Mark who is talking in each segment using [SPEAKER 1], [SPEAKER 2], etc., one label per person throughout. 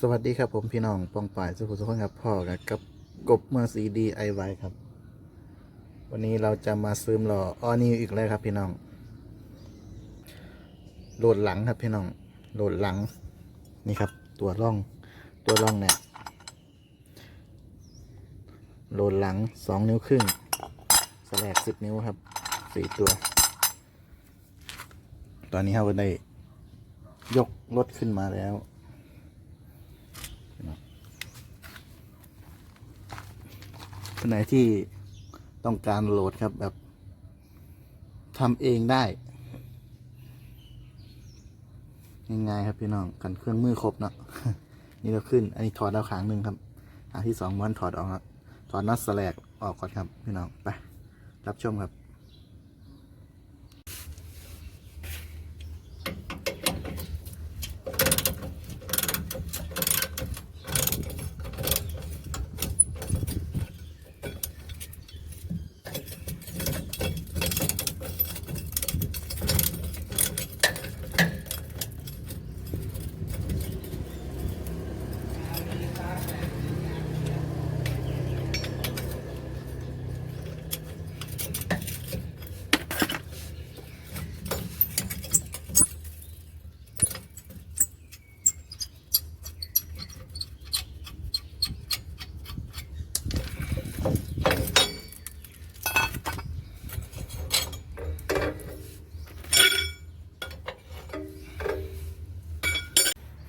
[SPEAKER 1] สวัสดีครับผมพี่น้องปองป่ายสุขุสุขคนครับพ่อกับกับกบเมอร์ซีดีไอไวครับ วันนี้เราจะมาซื้อหล่อออนิวอีกแล้วครับ พี่น้อง โหลดหลังครับพี่น้อง โหลดหลังนี่ครับ ตัวร่องตัวร่องเนี่ยโหลดหลังสองนิ้วครึ่งสแลกสิบนิ้วครับสี่ตัว ตอนนี้เราได้ยกรถขึ้นมาแล้ว คนไหนที่ต้องการโหลดครับแบบทำเองได้ง่ายๆครับพี่น้องกันเครื่องมือครบเนาะนี่เราขึ้น อันนี้ถอดดาวขางหนึ่งครับขางที่สองม้วนถอดออกครับถอดน็อตสแลกออกก่อนครับพี่น้องไปรับชมครับ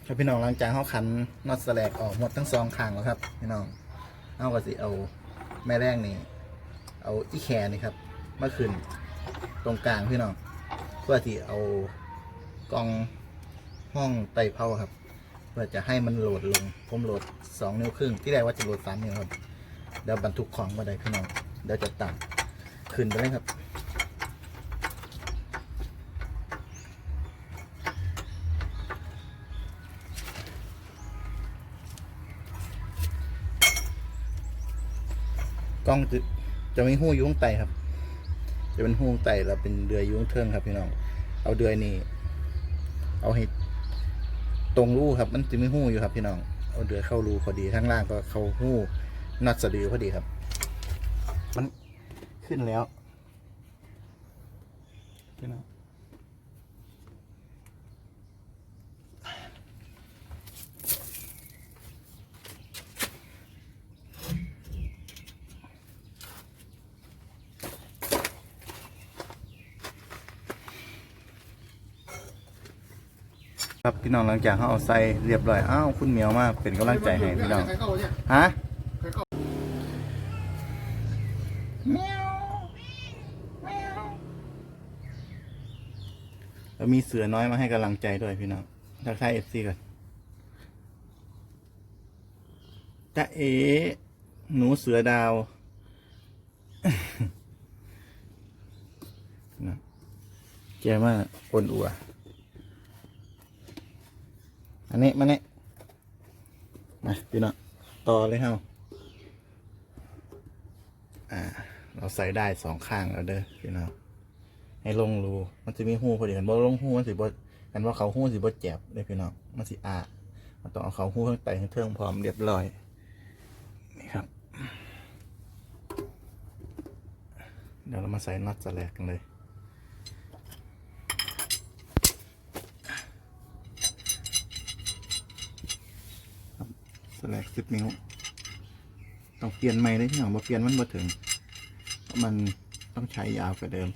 [SPEAKER 1] ครับพี่น้องหลังจากเขาขันน็อตสแลกออกหมดทั้งสองข้างแล้วครับพี่น้องเอาก็สิเอาแม่แรงนี่เอาอีแคนี่ครับมาขึ้นตรงกลางพี่น้องเพื่อที่เอากองห้องไต่เผาครับ เพื่อจะให้มันโหลดลงผมโหลดสองนิ้วครึ่งที่แรกว่าจะโหลดสามนิ้วครับเดี๋ยวบรรทุกของมาได้พี่น้องเดี๋ยวจะตัดขึ้นไปเลยครับ กล้องจะจะไม่หู้อยุ้งไตครับ จะเป็นหู้ไตแล้วเป็นเดือยอยุ้งเทิงครับพี่น้อง เอาเดือยนี่เอาให้ตรงรูครับ มันจะไม่หู้อยู่ครับพี่น้อง เอาเดือยเข้ารูพอดีข้างล่างก็เข้าหู้นัดสะดือพอดีครับ มันขึ้นแล้วพี่น้อง ครับพี่น้องหลังจากเขาเอาใส่เรียบร้อยอ้าวคุณเหมียวมากเป็นกำลังใจให้พี่น้องฮะ
[SPEAKER 2] ใครา
[SPEAKER 1] แล้วมีเสือน้อยมาให้กำลังใจด้วยพี่น้องทักทายเอฟซีก่อนตาเอ หนูเสือดาวนะแกมาอ่อนอัว อันนี้มาเนี่ยมาพี่น้องต่อเลยเฮาอ่า เราใส่ได้สองข้างแล้วเด้อพี่น้องให้ลงรูมันจะมีหูพอดีกันบ่ลงหูมันสิบ่กันว่าเขาหูสิบ่แจ็บเลยพี่น้องมันสิอามันต้องเอาเขาหูข้างใต้ข้างเทิงพร้อมเรียบร้อยนี่ครับ เดี๋ยวเรามาใส่น็อตสแลกกันเลย ครับส แลกสิบนิ้ว ต้องเปลี่ยนใหม่เลยพี่น้องบ่เปลี่ยนมันมาถึง มันต้องใช้ยาวกว่าเดิม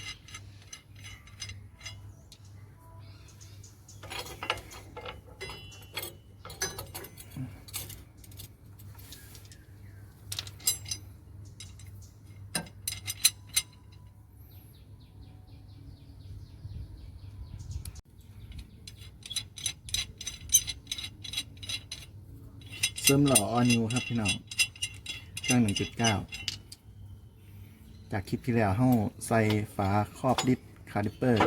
[SPEAKER 1] เสริมหล่อออนิวครับพี่น้องเครื่องหนึ่งจุดเก้าจากคลิปที่แล้วเฮาใส่ฝาครอบดิสคาลิเปอร์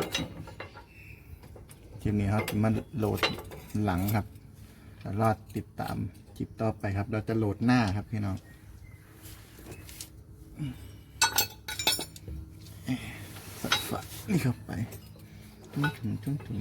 [SPEAKER 1] คลิปนี้ครับจะมาโหลดหลังครับแล้วรอดติดตามคลิปต่อไปครับ เราจะโหลดหน้าครับพี่น้องใส่ฝานี่เข้าไปตุ้งถุงตุ้งถุง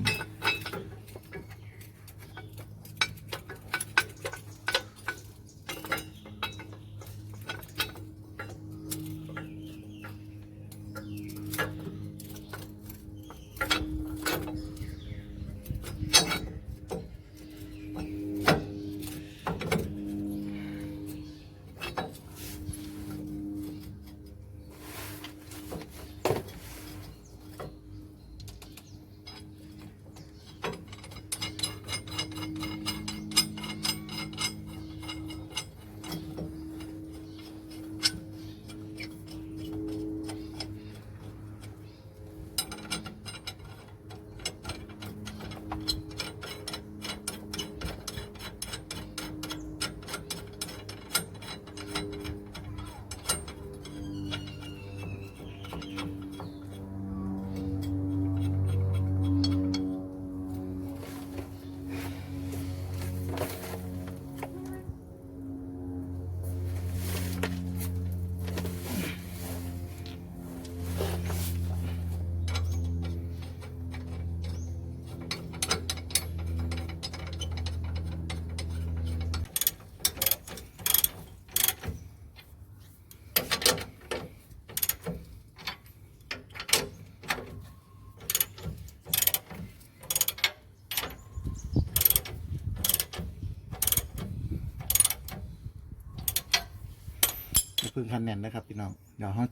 [SPEAKER 1] เพึ่งคันแน่นนะครับพี่น้องเดี๋ยวเขา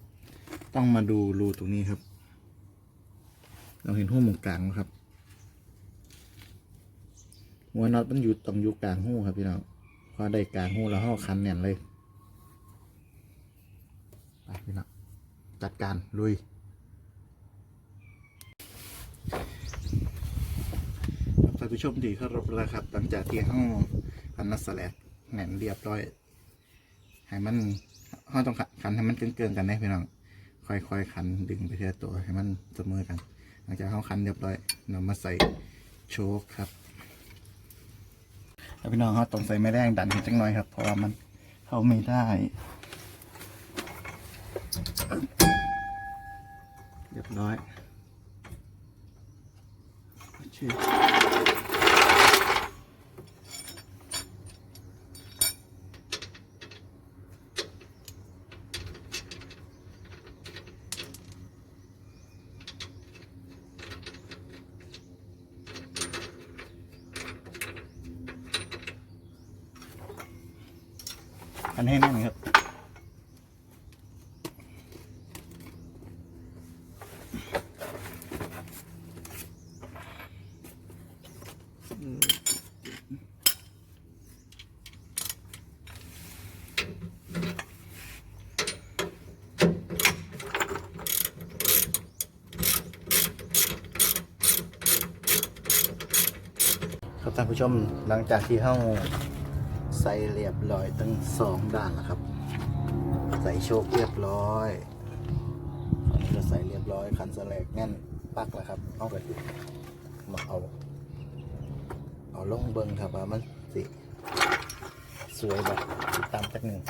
[SPEAKER 1] ต้องมาดูรูตรงนี้ครับ เราเห็นหูหมุงกลางไหมครับหัวน็อตมันอยู่ตรงอยู่กลางหูครับพี่น้องพอได้กลางหูแล้วเขาคันแน่นเลยไปพี่น้องจัดการลุยท่านผู้ชมดีเข้ารบแล้วครับหลังจากที่ห้องพันนัสแลกแหน่นเรียบร้อยให้มัน ห้องต้องขันให้มันเกินๆกันนะพี่น้อง ค่อยๆขันดึงไปทีละตัวให้มันเสมอกัน หลังจากเขาคันเรียบร้อยเรามาใส่โชคครับแล้วพี่น้องเขาต้องใส่ไม้แรงดันให้จังหน่อยครับ เพราะว่ามันเข้าไม่ได้เรียบร้อยโอเค นให้แน่นครับครับท่านผู้ชมหลังจากที่เข้า ใส่เรียบร้อยทั้งสองด้านแล้วครับ ใส่โชคเรียบร้อยจะใส่เรียบร้อยคันสแลกแน่นปักแล้วครับเอาไปมาเอา เอาลงเบิงครับว่ามันสิ สวยแบบติดตามจักหนึ่ง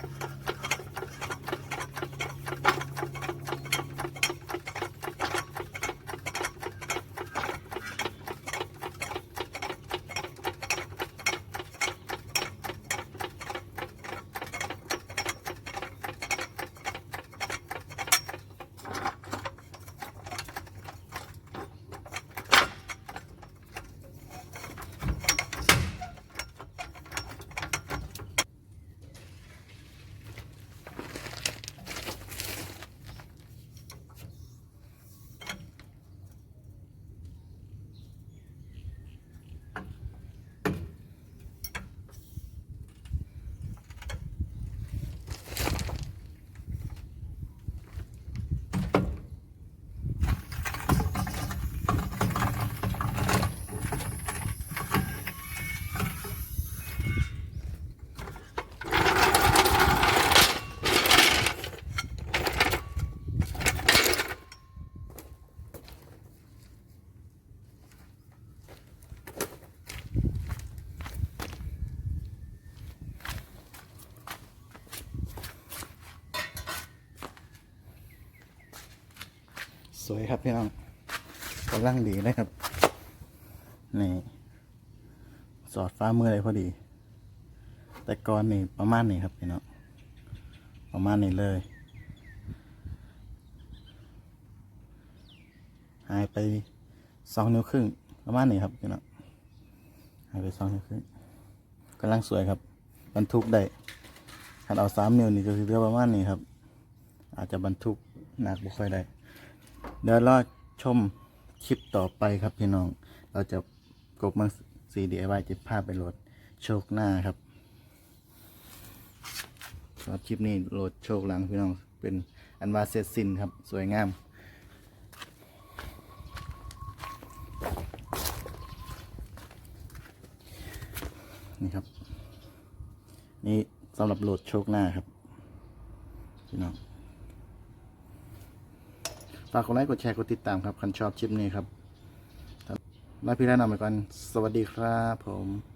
[SPEAKER 1] วยครับพี่น้องกำลังดีเลยครับนี่สอดฟ้ามือเลยพอดี แต่ก่อนนี่ประมาณนี้ครับพี่น้องประมาณนี้เลยหายไปสองนิ้วครึ่งประมาณนี้ครับพี่น้องหายไปสองนิ้วครึ่งกำลังสวยครับบรรทุกได้ถ้าเอาสามนิ้วนี่ก็คือเรือประมาณนี้ครับ อาจจะบรรทุกหนักบุค่อยได้ เดี๋ยวรอชมคลิปต่อไปครับพี่น้อง เราจะกบมังซีดีไอวจิตภาพไปโหลดโชคหน้าครับสำหรับคลิปนี้โหลดโชคหลังพี่น้องเป็นอันวาเซซินครับ สวยงามนี่ครับ นี่สำหรับโหลดโชคหน้าครับ พี่น้อง ฝากกดไลค์กดแชร์กดติดตามครับคันชอบคลิปนี้ครับลาพี่แล้วนำไปก่อน สวัสดีครับผม